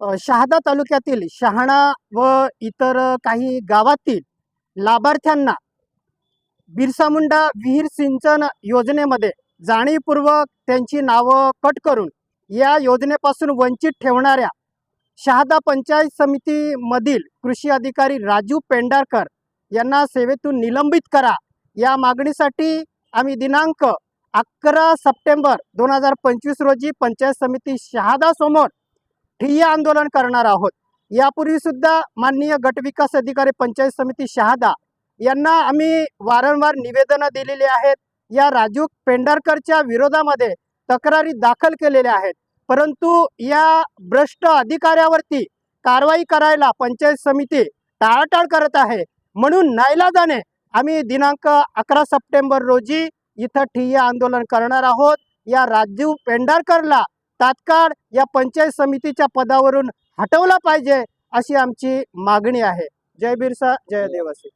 शहादा तालुक्यातील शहाणा व इतर काही गावातील लाभार्थ्यांना बिरसा मुंडा विहीर सिंचन योजनेमध्ये जाणीवपूर्वक त्यांची नावं कट करून या योजनेपासून वंचित ठेवणाऱ्या शहादा पंचायत समितीमधील कृषी अधिकारी राजू पेंढारकर यांना सेवेतून निलंबित करा. या मागणीसाठी आम्ही दिनांक अकरा सप्टेंबर दोन हजार पंचवीस रोजी पंचायत समिती शहादासमोर ठिय्या आंदोलन करणार आहोत. यापूर्वी सुद्धा माननीय गटविकास अधिकारी पंचायत समिती शहादा यांना आम्ही वारंवार निवेदनं दिलेली आहेत. या राजू पेंढारकरच्या विरोधामध्ये तक्रारी दाखल केलेल्या आहेत. परंतु या भ्रष्ट अधिकाऱ्यावरती कारवाई करायला पंचायत समिती टाळाटाळ करत आहे. म्हणून नाईलाजाने आम्ही दिनांक अकरा सप्टेंबर रोजी इथं ठिय्या आंदोलन करणार आहोत. या राजू पेंढारकरला तात्काळ या पंचायत समितीच्या पदावरून हटवला पाहिजे अशी आमची मागणी आहे. जय बिरसा जय देवासी